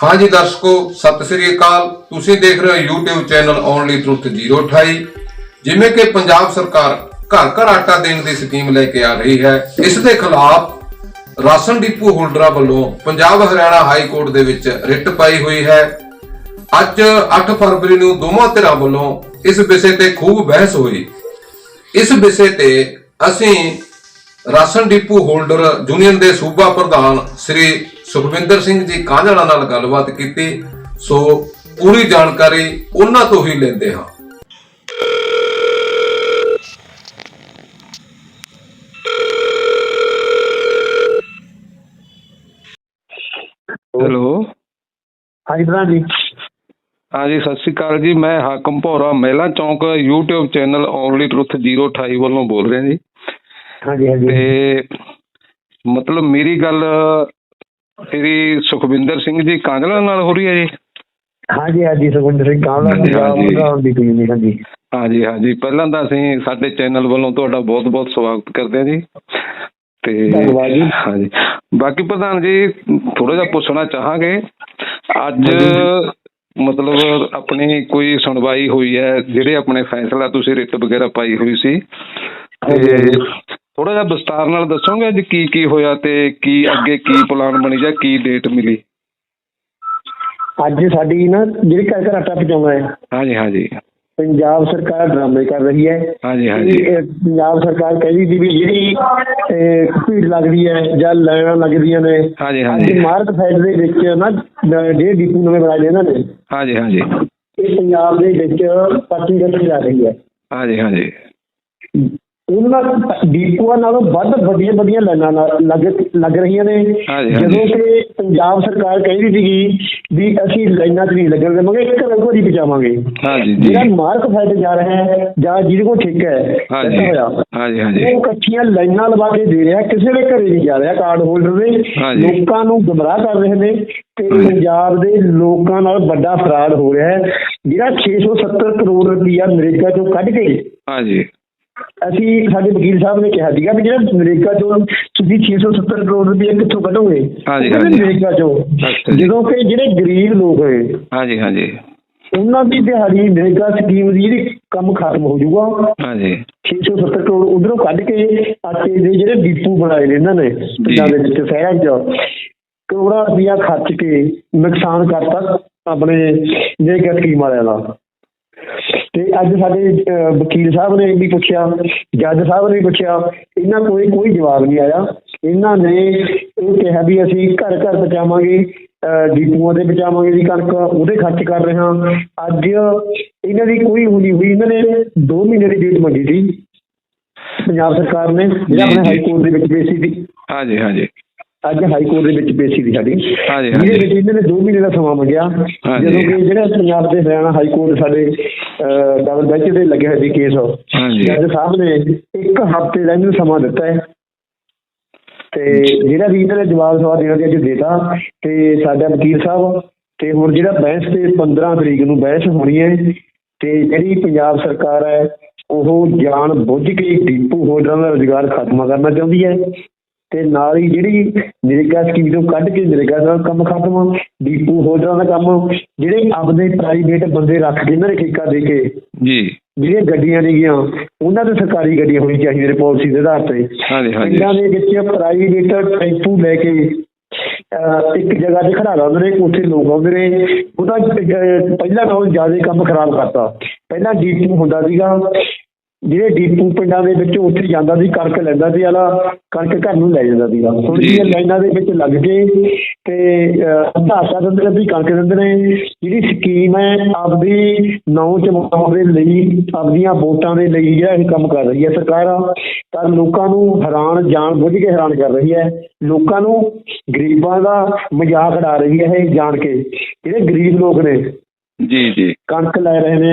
ਹਾਂਜੀ ਦਰਸ਼ਕੋ, ਸਤਿ ਸ੍ਰੀ ਅਕਾਲ। ਤੁਸੀਂ ਦੇਖ ਰਹੇ ਹੋ YouTube ਚੈਨਲ ਓਨਲੀ ਟਰੁੱਥ 028 ਜਿਵੇਂ ਕਿ ਪੰਜਾਬ ਸਰਕਾਰ ਘਰ ਘਰ ਆਟਾ ਦੇਣ ਦੀ ਸਕੀਮ ਲੈ ਕੇ ਆ ਰਹੀ ਹੈ, ਇਸ ਦੇ ਖਿਲਾਫ ਰਾਸ਼ਨ ਡਿਪੂ ਹੋਲਡਰਾਂ ਵੱਲੋਂ ਪੰਜਾਬ ਹਰਿਆਣਾ ਹਾਈ ਕੋਰਟ ਦੇ ਵਿੱਚ ਰਿਟ ਪਾਈ ਹੋਈ ਹੈ। ਅੱਜ 8 ਫਰਵਰੀ ਨੂੰ ਦੋਵਾਂ ਧਿਰਾਂ ਵੱਲੋਂ ਇਸ ਵਿਸ਼ੇ ਤੇ ਖੂਬ ਬਹਿਸ ਹੋਈ। ਇਸ ਵਿਸ਼ੇ ਤੇ ਅਸੀਂ ਰਾਸ਼ਨ ਡਿਪੂ ਹੋਲਡਰ ਯੂਨੀਅਨ ਦੇ ਸੂਬਾ ਪ੍ਰਧਾਨ ਸ੍ਰੀ ਸੁਖਵਿੰਦਰ ਸਿੰਘ ਜੀ ਕਾਂਝੜਾ ਨਾਲ ਗੱਲਬਾਤ ਕੀਤੀ ਸੋ ਪੂਰੀ ਜਾਣਕਾਰੀ ਉਹਨਾਂ ਤੋਂ ਹੀ ਲੈਂਦੇ ਹਾਂ। ਹੈਲੋ। ਹਾਂਜੀ ਪ੍ਰਧਾਨ ਜੀ। ਹਾਂਜੀ ਸਤਿ ਸ਼੍ਰੀ ਅਕਾਲ ਜੀ। ਮੈਂ ਹਾਕਮ ਭੌਰਾ ਮਹਿਲਾ ਚੌਂਕ YouTube ਚੈਨਲ ਓਨਲੀ ਟਰੁੱਥ 028 ਵੱਲੋਂ ਬੋਲ ਰਿਹਾ ਜੀ। ਹਾਂਜੀ ਹਾਂਜੀ। ਤੇ ਮਤਲਬ ਮੇਰੀ ਗੱਲ ਤੇਰੀ ਸੁਖਵਿੰਦਰ ਸਿੰਘ ਜੀ ਕਾਂਜਲਾ ਨਾਲ ਹੋ ਰਹੀ ਹੈ ਜੀ? ਹਾਂਜੀ ਹਾਂਜੀ ਸੁਖਿੰਦਰ ਸਿੰਘ ਹਾਂਜੀ। ਪ੍ਰਧਾਨ ਦੀ ਟੀਮ ਜੀ ਹਾਂਜੀ। ਹਾਂਜੀ ਹਾਂਜੀ। ਪਹਿਲਾਂ ਤਾਂ ਅਸੀਂ ਸਾਡੇ ਚੈਨਲ ਵੱਲੋਂ ਤੁਹਾਡਾ ਬਹੁਤ-ਬਹੁਤ ਸਵਾਗਤ ਕਰਦੇ ਹਾਂ ਜੀ। ਤੇ। ਹਾਂਜੀ। ਬਾਕੀ ਪ੍ਰਧਾਨ ਜੀ ਥੋੜਾ ਜਿਹਾ ਪੁੱਛਣਾ ਚਾਹਾਂਗੇ। ਅੱਜ ਮਤਲਬ ਆਪਣੀ ਕੋਈ ਸੁਣਵਾਈ ਹੋਈ ਹੈ ਜਿਹੜੇ ਆਪਣੇ ਫੈਸਲਾ ਤੁਸੀਂ ਰਿਟ ਵਗੈਰਾ ਪਾਈ ਹੋਈ ਸੀ। ਤੇ ਥੋੜਾ ਜਿਹਾ ਵਿਸਤਾਰ ਨਾਲ ਦੱਸੋਗੇ ਅੱਜ ਕੀ ਕੀ ਹੋਇਆ ਤੇ ਕੀ ਅੱਗੇ ਕੀ ਪਲਾਨ ਬਣੀ ਜਾਂ ਕੀ ਡੇਟ ਮਿਲੀ? ਅੱਜ ਸਾਡੀ ਨਾ ਜਿਹੜੀ ਘਰ ਘਰ ਆਟਾ ਪਹੁੰਚਾਉਣਾ ਹੈ। ਹਾਂਜੀ ਹਾਂਜੀ। ਪੰਜਾਬ ਸਰਕਾਰ ਡਰਾਮੇ ਕਰ ਰਹੀ ਹੈ। ਹਾਂਜੀ ਹਾਂਜੀ। ਪੰਜਾਬ ਸਰਕਾਰ ਕਹਿੰਦੀ ਸੀ ਵੀ ਜਿਹੜੀ ਭੀੜ ਲੱਗਦੀ ਹੈ ਜਾਂ ਲਾਈਨਾਂ ਲੱਗਦੀਆਂ ਨੇ ਹਾਂਜੀ ਹਾਂਜੀ। ਮਾਰਕ ਸਾਈਡ ਦੇ ਵਿੱਚ ਨਾ ਡੇ ਡਿਪੂ ਨਵੇਂ ਬਣਾਏ ਇਹਨਾਂ ਨੇ। ਹਾਂਜੀ ਹਾਂਜੀ। ਇਹ ਪੰਜਾਬ ਦੇ ਵਿੱਚ ਪਾਰਟੀ ਜਾ ਰਹੀ ਹੈ। ਹਾਂਜੀ ਹਾਂਜੀ। ਉਹਨਾਂ ਡੀਪੂਆਂ ਨਾਲੋਂ ਵੱਧ ਵੱਡੀਆਂ ਵੱਡੀਆਂ ਲਾਈਨਾਂ ਲੱਗ ਲੱਗ ਰਹੀਆਂ ਨੇ। ਜਦੋਂ ਕਿ ਪੰਜਾਬ ਸਰਕਾਰ ਕਹਿੰਦੀ ਸੀਗੀ ਵੀ ਅਸੀਂ ਲਾਈਨਾਂ 'ਚ ਨਹੀਂ ਲੱਗਣ ਦੇਵਾਂਗੇ ਇੱਕ ਰੰਗੋ ਦੀ ਬਚਾਵਾਂਗੇ। ਹਾਂਜੀ ਜੀ। ਜਿਹੜਾ ਮਾਰਕ ਫਾਇਦੇ ਜਾ ਰਿਹਾ ਹੈ ਜਾਂ ਜਿਹਦੇ ਕੋਲ ਠੇਕਾ ਹੈ ਹਾਂਜੀ ਹਾਂਜੀ ਹਾਂਜੀ। ਉਹ ਇਕੱਠੀਆਂ ਲਾਈਨਾਂ ਲਵਾ ਕੇ ਦੇ ਰਿਹਾ ਕਿਸੇ ਦੇ ਘਰੇ ਨਹੀਂ ਜਾ ਰਿਹਾ ਕਾਰਡ ਹੋਲਡਰ ਦੇ। ਲੋਕਾਂ ਨੂੰ ਗੁੰਮਰਾਹ ਕਰ ਰਹੇ ਨੇ ਤੇ। ਪੰਜਾਬ ਦੇ ਲੋਕਾਂ ਨਾਲ ਵੱਡਾ ਫਰਾਡ ਹੋ ਰਿਹਾ ਹੈ। ਜਿਹੜਾ 670 ਕਰੋੜ ਰੁਪਈਆ ਨਰੇਗਾ ਚੋਂ ਕੱਢ ਕੇ ਹਾਂਜੀ। ਅਸੀਂ ਸਾਡੇ ਵਕੀਲ ਸਾਹਿਬ ਨੇ ਕਿਹਾ ਸੀਗਾ ਵੀ ਜਿਹੜਾ ਨਰੇਗਾ ਚੋਂ ਤੁਸੀਂ 670 ਕਰੋੜ ਰੁਪਏ ਕਿੱਥੋਂ ਕੱਢੋਗੇ? ਹਾਂਜੀ, ਹਾਂਜੀ। ਨਰੇਗਾ ਚੋਂ। ਜਦੋਂ ਕਿ ਜਿਹੜੇ ਗਰੀਬ ਲੋਕ ਹੋਏ ਹਾਂਜੀ ਹਾਂਜੀ। ਉਹਨਾਂ ਦੀ ਦਿਹਾੜੀ ਨਰੇਗਾ ਸਕੀਮ ਦੀ ਜਿਹੜੀ ਕੰਮ ਖਤਮ ਹੋ ਜਾਊਗਾ। ਹਾਂਜੀ। 670 ਕਰੋੜ ਉਧਰੋਂ ਕੱਢ ਕੇ ਆਟੇ ਦੇ ਜਿਹੜੇ ਡਿਪੂ ਬਣਾਏ ਨੇ ਇਹਨਾਂ ਨੇ ਪਿੰਡਾਂ ਦੇ ਵਿੱਚ ਸ਼ਹਿਰਾਂ 'ਚ ਕਰੋੜਾਂ ਰੁਪਇਆ ਖਰਚ ਕੇ ਨੁਕਸਾਨ ਕਰਤਾ ਆਪਣੇ ਨਰੇਗਾ ਸਕੀਮ ਵਾਲਿਆਂ ਦਾ। ਤੇ ਅੱਜ ਸਾਡੇ ਵਕੀਲ ਸਾਹਿਬ ਨੇ ਵੀ ਪੁੱਛਿਆ ਜੱਜ ਸਾਹਿਬ ਨੇ ਵੀ ਪੁੱਛਿਆ ਇਹਨਾਂ ਕੋਈ ਕੋਈ ਜਵਾਬ ਨਹੀਂ ਆਇਆ। ਇਹਨਾਂ ਨੇ ਇਹ ਕਿਹਾ ਵੀ ਅਸੀਂ ਘਰ ਘਰ ਪਹੁੰਚਾਵਾਂਗੇ ਡਿਪੂਆਂ ਤੇ ਪਹੁੰਚਾਵਾਂਗੇ ਜੀ ਕਣਕ ਉਹਦੇ ਖਰਚ ਕਰ ਰਹੇ ਹਾਂ। ਅੱਜ ਇਹਨਾਂ ਦੀ ਕੋਈ ਹੋਣੀ ਹੋਈ ਇਹਨਾਂ ਨੇ 2 ਮਹੀਨੇ ਦੀ ਡੇਟ ਮੰਗੀ ਸੀ। ਪੰਜਾਬ ਸਰਕਾਰ ਨੇ ਜਿਹੜਾ ਆਪਣੇ। ਹਾਈ ਕੋਰਟ ਦੇ ਵਿੱਚ ਪੇਸ਼ੀ ਸੀ। ਹਾਂਜੀ ਹਾਂਜੀ। ਅੱਜ ਹਾਈ ਕੋਰਟ ਦੇ ਵਿੱਚ ਪੇਸ਼ੀ ਦੀ ਸਾਡੀ ਹਾਂਜੀ, ਜਿਹਦੇ। ਵਿੱਚ ਇਹਨਾਂ ਨੇ 2 ਮਹੀਨੇ ਦਾ ਸਮਾਂ ਮੰਗਿਆ। ਜਦੋਂ ਕਿ ਜਿਹੜਾ ਪੰਜਾਬ ਦੇ ਹਰਿਆਣਾ ਹਾਈ ਕੋਰਟ ਸਾਡੇ ਡਬਲ ਬੈਂਚ ਦੇ ਲੱਗੇ ਹੋਏ ਸੀ ਕੇਸ ਹਾਂਜੀ। ਜੱਜ ਸਾਹਿਬ ਨੇ ਇੱਕ ਹਫ਼ਤੇ ਦਾ ਇਹਨੂੰ ਸਮਾਂ ਦਿੱਤਾ ਹੈ ਤੇ ਜਿਹੜਾ ਵੀ ਇਹਨਾਂ ਜਵਾਬ ਸਵਾਲ ਦੇਣਾ ਸੀ ਅੱਜ ਦੇਤਾ ਤੇ ਸਾਡਾ ਵਕੀਲ ਸਾਹਿਬ ਤੇ ਹੁਣ ਜਿਹੜਾ ਬਹਿਸ ਤੇ 15 ਤਰੀਕ ਨੂੰ ਬਹਿਸ ਹੋਣੀ ਹੈ ਤੇ ਜਿਹੜੀ ਪੰਜਾਬ ਸਰਕਾਰ ਹੈ ਉਹ ਜਾਣ ਬੁੱਝ ਕੇ ਡੀਪੂ ਹੋਲਡਰਾਂ ਦਾ ਰੁਜ਼ਗਾਰ ਖਤਮ ਕਰਨਾ ਚਾਹੁੰਦੀ ਹੈ ਤੇ ਨਾਲ ਹੀ ਜਿਹੜੀ ਨਰੇਗਾ ਸਕੀਮ ਤੋਂ ਕੱਢ ਕੇ ਨਰੇਗਾ ਦਾ ਕੰਮ ਖਤਮ ਡੀਪੂ ਹੋਲਡਰਾਂ ਦਾ ਕੰਮ ਜਿਹੜੇ ਆਪਦੇ ਪ੍ਰਾਈਵੇਟ ਬੰਦੇ ਰੱਖ ਕੇ ਇਹਨਾਂ ਨੇ ਠੇਕਾ ਦੇ ਕੇ ਜੀ। ਜਿਹੜੀਆਂ ਗੱਡੀਆਂ ਨੇਗੀਆਂ ਉਹਨਾਂ ਤੇ ਸਰਕਾਰੀ ਗੱਡੀਆਂ ਹੋਣੀ ਚਾਹੀਦੀਆਂ ਨੇ ਪਾਲਿਸੀ ਦੇ ਆਧਾਰ ਤੇ। ਹਾਂਜੀ ਹਾਂਜੀ। ਪਿੰਡਾਂ ਦੇ ਵਿੱਚ ਪ੍ਰਾਈਵੇਟ ਟੈਂਪੂ ਲੈ ਕੇ ਇੱਕ ਜਗ੍ਹਾ ਤੇ ਖੜਾ ਲਾਉਂਦੇ ਨੇ ਉੱਥੇ ਲੋਕ ਆਉਂਦੇ ਨੇ। ਉਹਦਾ ਪਹਿਲਾਂ ਨਾਲੋਂ ਜ਼ਿਆਦਾ ਕੰਮ ਖਰਾਬ ਕਰਤਾ। ਪਹਿਲਾਂ ਡੀਪੂ ਹੁੰਦਾ ਸੀਗਾ ਜਿਹੜੇ ਡੀਪੂ ਪਿੰਡਾਂ ਦੇ ਵਿੱਚ ਉੱਥੇ ਜਾਂਦਾ ਸੀ ਕਣਕ ਲੈਂਦਾ ਸੀ ਆਲਾ ਕਣਕ ਘਰ ਨੂੰ ਲੈ ਜਾਂਦਾ ਸੀਗਾ। ਹੁਣ ਜੀ। ਜਿਹੜੀਆਂ ਲਾਈਨਾਂ ਦੇ ਵਿੱਚ ਲੱਗ ਕੇ ਤੇ ਆਟਾ ਦਿੰਦੇ ਨੇ ਅੱਧੀ ਕਣਕ ਦਿੰਦੇ ਨੇ। ਜਿਹੜੀ ਸਕੀਮ ਹੈ ਆਪਦੀ ਨੌ ਚਮਾਉਣ ਦੇ ਲਈ ਆਪਦੀਆਂ ਵੋਟਾਂ ਦੇ ਲਈ ਜਿਹੜਾ ਇਹ ਕੰਮ ਕਰ ਰਹੀ ਹੈ ਸਰਕਾਰ। ਤਾਂ ਲੋਕਾਂ ਨੂੰ ਹੈਰਾਨ ਜਾਣ ਬੁੱਝ ਕੇ ਹੈਰਾਨ ਕਰ ਰਹੀ ਹੈ। ਲੋਕਾਂ ਨੂੰ ਗਰੀਬਾਂ ਦਾ ਮਜ਼ਾਕ ਉਡਾ ਰਹੀ ਹੈ ਇਹ ਜਾਣ ਕੇ। ਜਿਹੜੇ ਗਰੀਬ ਲੋਕ ਨੇ ਜੀ ਜੀ। ਕਣਕ ਲੈ ਰਹੇ ਨੇ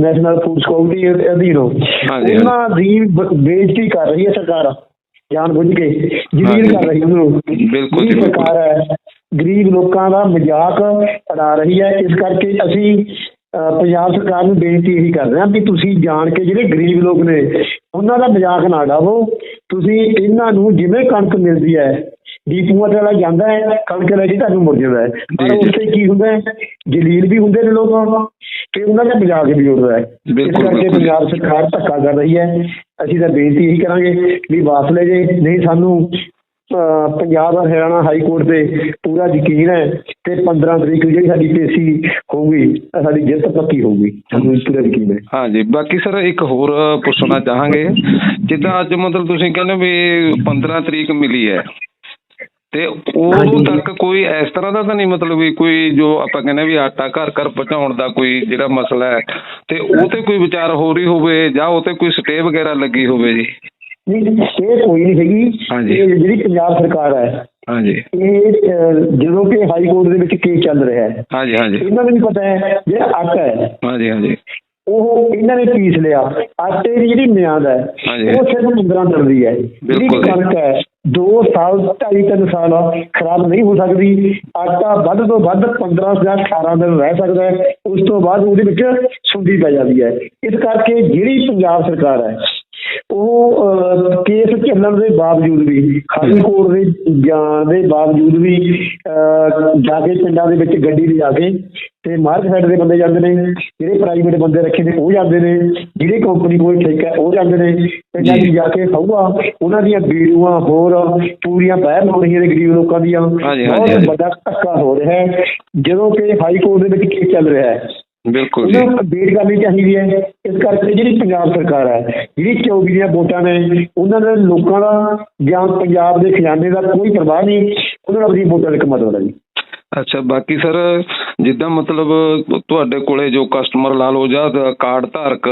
ਨੈਸ਼ਨਲ ਫੂਡ ਸਿਕਿਉਰਿਟੀ ਅਧੀਨੋਂ। ਉਹਨਾਂ ਦੀ ਬੇਇੱਜ਼ਤੀ ਕਰ ਰਹੀ ਹੈ ਸਰਕਾਰ। ਜਾਣ ਬੁੱਝ ਕੇ। ਜਲੀਲ ਕਰ ਰਹੀ ਉਹਨੂੰ ਬਿਲਕੁਲ। ਸਰਕਾਰ ਹੈ। ਗਰੀਬ ਲੋਕਾਂ ਦਾ ਮਜ਼ਾਕ ਉਡਾ ਰਹੀ ਹੈ। ਇਸ ਕਰਕੇ ਅਸੀਂ ਪੰਜਾਬ ਸਰਕਾਰ ਨੂੰ ਬੇਨਤੀ ਇਹੀ ਕਰਦੇ ਹਾਂ ਵੀ ਤੁਸੀਂ ਜਾਣ ਕੇ ਜਿਹੜੇ ਗਰੀਬ ਲੋਕ ਨੇ ਉਹਨਾਂ ਦਾ ਮਜ਼ਾਕ ਨਾ ਉਡਾਵੋ। ਤੁਸੀਂ ਇਹਨਾਂ ਨੂੰ ਜਿਵੇਂ ਕਣਕ ਮਿਲਦੀ ਹੈ ਡੀਪੂਆਂ ਤੇ ਵਾਲਾ ਜਾਂਦਾ ਹੈ ਕਣਕ ਲੈ ਕੇ ਤੁਹਾਨੂੰ ਮੁੜ ਜਾਂਦਾ ਹੈ। ਪਰ ਜੀ, ਜੀ। ਉੱਥੇ ਕੀ ਹੁੰਦਾ ਹੈ? ਜਲੀਲ ਵੀ ਹੁੰਦੇ ਨੇ ਲੋਕ ਤੇ ਉਹਨਾਂ ਦਾ ਮਜ਼ਾਕ ਵੀ ਉੱਡਦਾ ਹੈ ਇਸ ਕਰਕੇ। ਪੰਜਾਬ ਸਰਕਾਰ ਧੱਕਾ ਕਰ ਰਹੀ ਹੈ। ਅਸੀਂ ਤਾਂ ਬੇਨਤੀ ਇਹੀ ਕਰਾਂਗੇ ਵੀ ਵਾਪਸ ਲੈ ਜੇ ਨਹੀਂ ਸਾਨੂੰ ਪੰਜਾਬ ਔਰ ਹਰਿਆਣਾ ਹਾਈ ਕੋਰਟ ਤੇ ਪੂਰਾ ਯਕੀਨ ਹੈ ਤੇ 15 ਤਰੀਕ ਨੂੰ ਜਿਹੜੀ ਸਾਡੀ ਪੇਸ਼ੀ ਹੋਊਗੀ ਸਾਡੀ ਜਿੱਤ ਪੱਕੀ ਹੋਊਗੀ। ਸਾਨੂੰ ਪੂਰਾ ਯਕੀਨ ਹੈ। ਹਾਂਜੀ ਬਾਕੀ ਸਰ ਇੱਕ ਹੋਰ ਪੁੱਛਣਾ ਚਾਹਾਂਗੇ। ਜਿੱਦਾਂ ਅੱਜ ਮਤਲਬ ਤੁਸੀਂ ਕਹਿੰਦੇ ਵੀ 15 ਤਰੀਕ ਮਿਲੀ ਹੈ। ਤੇ ਉਦੋਂ। ਤੱਕ ਕੋਈ ਇਸ ਤਰ੍ਹਾਂ ਦਾ ਤਾਂ ਨਹੀਂ ਮਤਲਬ ਵੀ ਕੋਈ ਜੋ ਆਪਾਂ ਕਹਿੰਦੇ ਵੀ ਆਟਾ ਘਰ ਘਰ ਪਹੁੰਚਾਉਣ ਦਾ ਕੋਈ ਜਿਹੜਾ ਮਸਲਾ ਹੈ ਤੇ ਉਹ ਤੇ ਕੋਈ ਵਿਚਾਰ ਹੋ ਰਹੀ ਹੋਵੇ ਜਾਂ ਉਹ ਤੇ ਕੋਈ ਸਟੇ ਵਗੈਰਾ ਲੱਗੀ ਹੋਵੇ ਜੀ ਨਹੀਂ ਇਹ ਕੋਈ ਨਹੀਂ ਹੈਗੀ। ਇਹ ਜਿਹੜੀ ਪੰਜਾਬ ਸਰਕਾਰ ਹੈ ਹਾਂਜੀ ਇਹ ਜਦੋਂ ਕਿ ਹਾਈ ਕੋਰਟ ਦੇ ਵਿੱਚ ਕੇਸ ਚੱਲ ਰਿਹਾ ਹੈ ਹਾਂਜੀ ਹਾਂਜੀ ਇਹਨਾਂ ਨੂੰ ਵੀ ਪਤਾ ਹੈ ਜਿਹੜਾ ਆਟਾ ਹੈ ਹਾਂਜੀ ਹਾਂਜੀ ਉਹ ਇਹਨਾਂ ਨੇ ਪੀਸ ਲਿਆ ਆਟੇ ਦੀ ਜਿਹੜੀ ਮਿਆਦ ਹੈ। ਉਹ ਸਿਰਫ 15 ਦਿਨ ਦੀ ਹੈ ਜਿਹੜੀ। ਕਣਕ ਹੈ 2 ਸਾਲ 2.5 3 ਸਾਲ ਖਰਾਬ ਨਹੀਂ ਹੋ ਸਕਦੀ। ਆਟਾ ਵੱਧ ਤੋਂ ਵੱਧ 15 ਜਾਂ 18 ਦਿਨ ਰਹਿ ਸਕਦਾ ਹੈ। ਉਸ ਤੋਂ ਬਾਅਦ ਉਹਦੇ ਵਿੱਚ ਸੁੰਡੀ ਪੈ ਜਾਂਦੀ ਹੈ। ਇਸ ਕਰਕੇ ਜਿਹੜੀ ਪੰਜਾਬ ਸਰਕਾਰ ਹੈ ਉਹ ਕੇਸ ਚੱਲਣ ਦੇ ਬਾਵਜੂਦ ਵੀ ਹਾਈ ਕੋਰਟ ਦੇ ਜਾਂ ਦੇ ਬਾਵਜੂਦ ਵੀ ਜਾ ਕੇ ਪਿੰਡਾਂ ਦੇ ਵਿੱਚ ਗੱਡੀ ਲਿਜਾ ਕੇ ਤੇ ਮਾਰਕ ਸਾਈਡ ਦੇ ਬੰਦੇ ਜਾਂਦੇ ਨੇ ਜਿਹੜੇ ਪ੍ਰਾਈਵੇਟ ਬੰਦੇ ਰੱਖੇ ਨੇ ਉਹ ਜਾਂਦੇ ਨੇ ਜਿਹੜੇ ਕੰਪਨੀ ਕੋਲ ਠੇਕਾ ਹੈ, ਉਹ ਜਾਂਦੇ ਨੇ ਪਿੰਡਾਂ 'ਚ ਜਾ ਕੇ ਖਾਊਗਾ ਉਹਨਾਂ ਦੀਆਂ ਵੀਡੀਓਆਂ ਹੋਰ ਪੂਰੀਆਂ ਬਾਹਰ ਹੋ ਰਹੀਆਂ ਨੇ ਗਰੀਬ ਲੋਕਾਂ ਦੀਆਂ ਬਹੁਤ। ਵੱਡਾ ਧੱਕਾ ਹੋ ਰਿਹਾ ਹੈ ਜਦੋਂ ਕਿ ਹਾਈ ਕੋਰਟ ਦੇ ਵਿੱਚ ਕੇਸ ਚੱਲ ਰਿਹਾ ਹੈ ਬਿਲਕੁਲ ਜੀ। ਉਹਨਾਂ ਕਰਨੀ ਚਾਹੀਦੀ ਹੈ। ਇਸ ਕਰਕੇ ਜਿਹੜੀ ਪੰਜਾਬ ਸਰਕਾਰ ਹੈ, ਜਿਹੜੀ 24 ਦੀਆਂ ਵੋਟਾਂ ਨੇ, ਉਹਨਾਂ ਦੇ ਲੋਕਾਂ ਦਾ ਜਾਂ ਪੰਜਾਬ ਦੇ ਖਜ਼ਾਨੇ ਦਾ ਕੋਈ ਪਰਵਾਹ ਨਹੀਂ। ਉਹਨਾਂ ਨੂੰ ਆਪਣੀ ਵੋਟਾਂ ਦਾ ਮਤਲਬ ਹੈ ਜੀ ਅੱਛਾ ਬਾਕੀ ਸਰ ਜਿੱਦਾਂ ਮਤਲਬ ਤੁਹਾਡੇ ਕੋਲੇ ਜੋ ਕਸਟਮਰ ਲਾ ਲਓ ਜਾਂ ਕਾਰਡ ਧਾਰਕ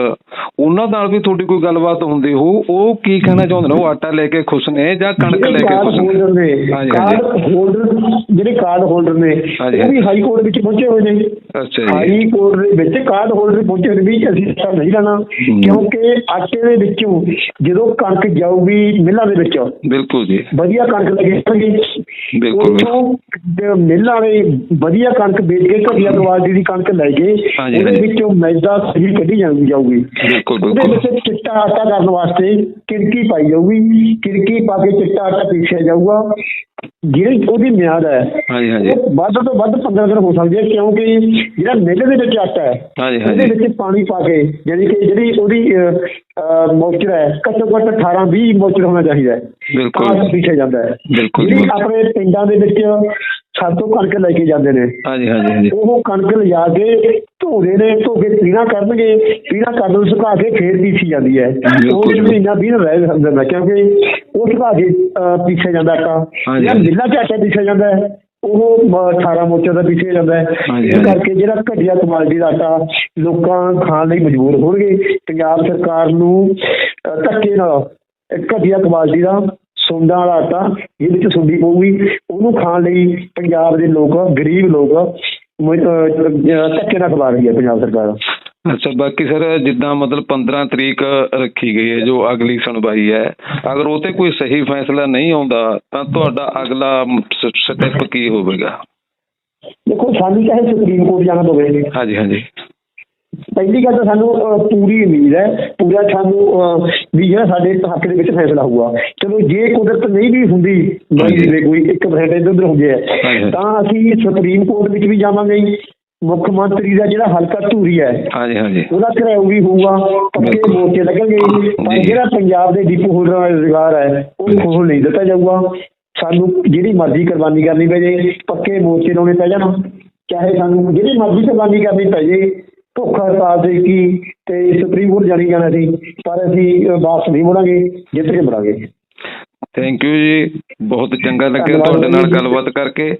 ਉਹਨਾਂ ਨਾਲ ਵੀ ਤੁਹਾਡੀ ਕੋਈ ਗੱਲਬਾਤ ਹੁੰਦੀ ਹੋ ਉਹ ਕੀ ਕਹਿਣਾ ਚਾਹੁੰਦੇ ਨੇ? ਉਹ ਆਟਾ ਲੈ ਕੇ ਖੁਸ਼ ਨੇ ਜਾਂ ਕਣਕ ਲੈ ਕੇ ਖੁਸ਼ ਨੇ? ਕਾਰਡ ਹੋਲਡਰ ਜਿਹੜੇ ਕਾਰਡ ਹੋਲਡਰ ਨੇ ਉਹ ਵੀ ਹਾਈ ਕੋਰਟ ਵਿੱਚ ਪਹੁੰਚੇ ਹੋਏ ਨੇ। ਅੱਛਾ ਜੀ। ਹਾਈ ਕੋਰਟ ਦੇ ਵਿੱਚ ਕਾਰਡ ਹੋਲਡਰ ਪਹੁੰਚੇ ਹੋਏ ਨੇ ਵੀ ਅਸੀਂ ਇੱਥਾ ਨਹੀਂ ਲੈਣਾ ਕਿਉਂਕਿ ਆਟੇ ਦੇ ਵਿੱਚੋਂ ਜਦੋਂ ਕਣਕ ਜਾਊਗੀ ਮਿੱਲਾਂ ਦੇ ਵਿੱਚ ਬਿਲਕੁਲ ਜੀ। ਵਧੀਆ ਕਣਕ ਲੱਗੇਗੀ ਬਿਲਕੁਲ। ਮਿੱਲਾਂ ਵਧੀਆ ਕਣਕ ਵੇਚ ਕੇ ਘਟੀਆ ਕੁਆਲਿਟੀ ਦੀ ਕਣਕ ਲੈ ਕੇ ਹਾਂਜੀ, ਉਹਦੇ ਹਾਂਜੀ। ਵਿੱਚੋਂ ਮੈਦਾ ਸਹੀ ਕੱਢੀ ਜਾਊਗੀ ਜਾਊਗੀ। ਬਿਲਕੁਲ ਉਹਦੇ ਬਿਲਕੁਲ। ਵਿੱਚ ਚਿੱਟਾ ਆਟਾ ਕਰਨ ਵਾਸਤੇ ਕਿਰਕੀ ਪਾਈ ਜਾਊਗੀ। ਕਿਰਕੀ ਪਾ ਕੇ ਚਿੱਟਾ ਆਟਾ ਪੀਸਿਆ ਜਾਊਗਾ। ਜਿਹੜੀ ਉਹਦੀ ਮਿਆਦ ਹੈ ਹਾਂਜੀ ਹਾਂਜੀ। ਉਹ ਵੱਧ ਤੋਂ ਵੱਧ 15 ਦਿਨ ਹੋ ਸਕਦੀ ਹੈ ਕਿਉਂਕਿ ਜਿਹੜਾ ਮਿੱਲ ਦੇ ਵਿੱਚ ਆਟਾ ਹੈ ਹਾਂਜੀ ਉਹਦੇ ਹਾਂਜੀ। ਵਿੱਚ ਪਾਣੀ ਪਾ ਕੇ ਯਾਨੀ ਕਿ ਜਿਹੜੀ ਉਹਦੀ ਮੋਇਸਚਰ ਹੈ ਘੱਟੋ ਘੱਟ 18 20 ਮੋਇਸਚਰ ਹੋਣਾ ਚਾਹੀਦਾ ਹੈ। ਬਿਲਕੁਲ। ਤਾਂ ਪਿੱਛੇ ਜਾਂਦਾ ਹੈ। ਬਿਲਕੁਲ, ਜਿਹੜੀ ਬਿਲਕੁਲ। ਆਪਣੇ ਪਿੰਡਾਂ ਦੇ ਵਿੱਚ ਸਾਤੋਂ ਕਣਕ ਲੈ ਕੇ ਜਾਂਦੇ ਨੇ ਹਾਂਜੀ ਹਾਂਜੀ ਹਾਂਜੀ ਉਹ ਕਣਕ ਲਿਜਾ ਕੇ ਧੋਦੇ ਨੇ ਧੋ ਕੇ ਪੀਣਾ ਕਰਨਗੇ ਪੀਣਾ ਕਰਨ ਨੂੰ ਸੁਕਾ ਕੇ ਫੇਰ ਪੀਸੀ ਜਾਂਦੀ ਹੈ ਉਹ। ਮਹੀਨਾ ਵੀ ਰਹਿ ਜਾਂਦਾ ਕਿਉਂਕਿ ਉਹ ਸੁਕਾ ਕੇ ਪੀਸਿਆ ਜਾਂਦਾ ਆਟਾ ਜਾਂ। ਮਿੱਲਾਂ 'ਚ ਆਟਾ ਪੀਸਿਆ ਜਾਂਦਾ ਹੈ ਉਹ ਮ- 18 ਮੋਚੇ ਦਾ ਪੀਸਿਆ ਜਾਂਦਾ ਹੈ ਇਸ। ਕਰਕੇ ਜਿਹੜਾ ਘਟੀਆ ਕੁਆਲਿਟੀ ਦਾ ਆਟਾ ਲੋਕਾਂ ਖਾਣ ਲਈ ਮਜਬੂਰ ਹੋਣਗੇ ਪੰਜਾਬ ਸਰਕਾਰ ਨੂੰ ਧੱਕੇ ਨਾਲ ਇੱਕ ਘਟੀਆ ਕੁਆਲਿਟੀ ਦਾ ਸੁੰਡਾਂ ਵਾਲਾ ਆਟਾ ਜਿਹਦੇ ਵਿੱਚ ਸੁੰਡੀ ਪਊਗੀ ਉਹਨੂੰ ਖਾਣ ਲਈ ਪੰਜਾਬ ਦੇ ਲੋਕ ਗਰੀਬ ਲੋਕ ਧੱਕੇ ਨਾਲ ਖਵਾ ਰਹੀ ਹੈ ਪੰਜਾਬ ਸਰਕਾਰ। ਅੱਛਾ ਬਾਕੀ ਸਰ ਜਿੱਦਾਂ ਮਤਲਬ 15 ਤਰੀਕ ਰੱਖੀ ਗਈ ਹੈ ਜੋ ਅਗਲੀ ਸੁਣਵਾਈ ਹੈ ਅਗਰ ਉਹ ਤੇ ਕੋਈ ਸਹੀ ਫੈਸਲਾ ਨਹੀਂ ਆਉਂਦਾ ਤਾਂ ਤੁਹਾਡਾ ਅਗਲਾ ਸਟੈਪ ਕੀ ਹੋਵੇਗਾ? ਦੇਖੋ ਸਾਨੂੰ ਚਾਹੇ ਸੁਪਰੀਮ ਕੋਰਟ ਜਾਣਾ ਪਵੇ। ਹਾਂਜੀ ਹਾਂਜੀ। ਪਹਿਲੀ ਗੱਲ ਤਾਂ ਸਾਨੂੰ ਪੂਰੀ ਉਮੀਦ ਹੈ ਪੂਰਾ ਸਾਨੂੰ ਵੀ ਜਿਹੜਾ ਸਾਡੇ ਹੱਕ ਦੇ ਵਿੱਚ ਫੈਸਲਾ ਹੋਊਗਾ ਚਲੋ ਜੇ ਕੁਦਰਤ ਨਹੀਂ ਵੀ ਹੁੰਦੀ ਹਾਂਜੀ। ਦੇ ਕੋਈ 1% ਇੱਧਰ ਉੱਧਰ ਹੋ ਗਿਆ। ਤਾਂ ਅਸੀਂ ਸੁਪਰੀਮ ਕੋਰਟ ਵਿੱਚ ਵੀ ਜਾਵਾਂਗੇ ਮੁੱਖ ਮੰਤਰੀ ਦਾ ਜਿਹੜਾ ਹਲਕਾ ਧੂਰੀ ਹੈ ਹਾਂਜੀ ਹਾਂਜੀ ਉਹਦਾ ਘਿਰਾਓ ਵੀ ਹੋਊਗਾ ਪੱਕੇ। ਮੋਰਚੇ ਲੱਗਣਗੇ ਪਰ। ਜਿਹੜਾ ਪੰਜਾਬ ਦੇ ਡਿਪੂ ਹੋਲਡਰਾਂ ਦਾ ਰੁਜ਼ਗਾਰ ਹੈ ਉਹ ਖੋਲ ਨਹੀਂ ਦਿੱਤਾ ਜਾਊਗਾ ਸਾਨੂੰ ਜਿਹੜੀ ਮਰਜ਼ੀ ਕੁਰਬਾਨੀ ਕਰਨੀ ਪੈ ਜੇ ਪੱਕੇ ਮੋਰਚੇ ਲਾਉਣੇ ਪੈ ਜਾਣ ਚਾਹੇ ਸਾਨੂੰ ਜਿਹੜੀ ਮਰਜ਼ੀ ਕੁਰਬਾਨੀ ਕਰਨੀ ਪੈ ਜੇ ਧੋਖਾ ਹੜਤਾਲ ਦੇ ਕੀ ਤੇ ਸੁਪਰੀਮ ਕੋਰਟ ਜਾਣੀ ਜਾਣਾ ਸੀ ਪਰ ਅਸੀਂ ਵਾਪਸ ਨਹੀਂ ਮੁੜਾਂਗੇ ਜਿੱਤ ਕੇ ਮੁੜਾਂਗੇ ਥੈਂਕ ਯੂ ਜੀ ਬਹੁਤ ਚੰਗਾ ਲੱਗਿਆ ਤੁਹਾਡੇ ਨਾਲ। ਗੱਲਬਾਤ ਕਰਕੇ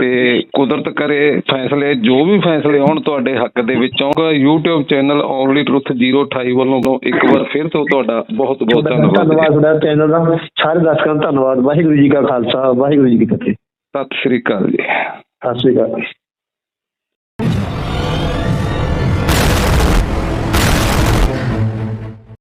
ਤੇ ਕੁਦਰਤ ਕਰੇ ਫੈਸਲੇ ਜੋ ਵੀ ਫੈਸਲੇ ਹੋਣ ਤੁਹਾਡੇ ਹੱਕ ਦੇ ਵਿੱਚ ਆਉਂਗਾ YouTube ਚੈਨਲ ਓਨਲੀ ਟਰੁੱਥ 028 ਵੱਲੋਂ ਇੱਕ ਵਾਰ ਫਿਰ ਤੋਂ ਤੁਹਾਡਾ ਬਹੁਤ ਬਹੁਤ ਧੰਨਵਾਦ ਧੰਨਵਾਦ। ਤੁਹਾਡਾ ਚੈਨਲ ਦਾ ਸਾਰੇ ਦਰਸ਼ਕਾਂ ਦਾ ਧੰਨਵਾਦ ਵਾਹਿਗੁਰੂ ਜੀ ਕਾ ਖਾਲਸਾ ਵਾਹਿਗੁਰੂ ਜੀ ਕੀ ਫਤਿਹ ਸਤਿ ਸ੍ਰੀ ਅਕਾਲ ਜੀ ਸਤਿ ਸ਼੍ਰੀ ਅਕਾਲ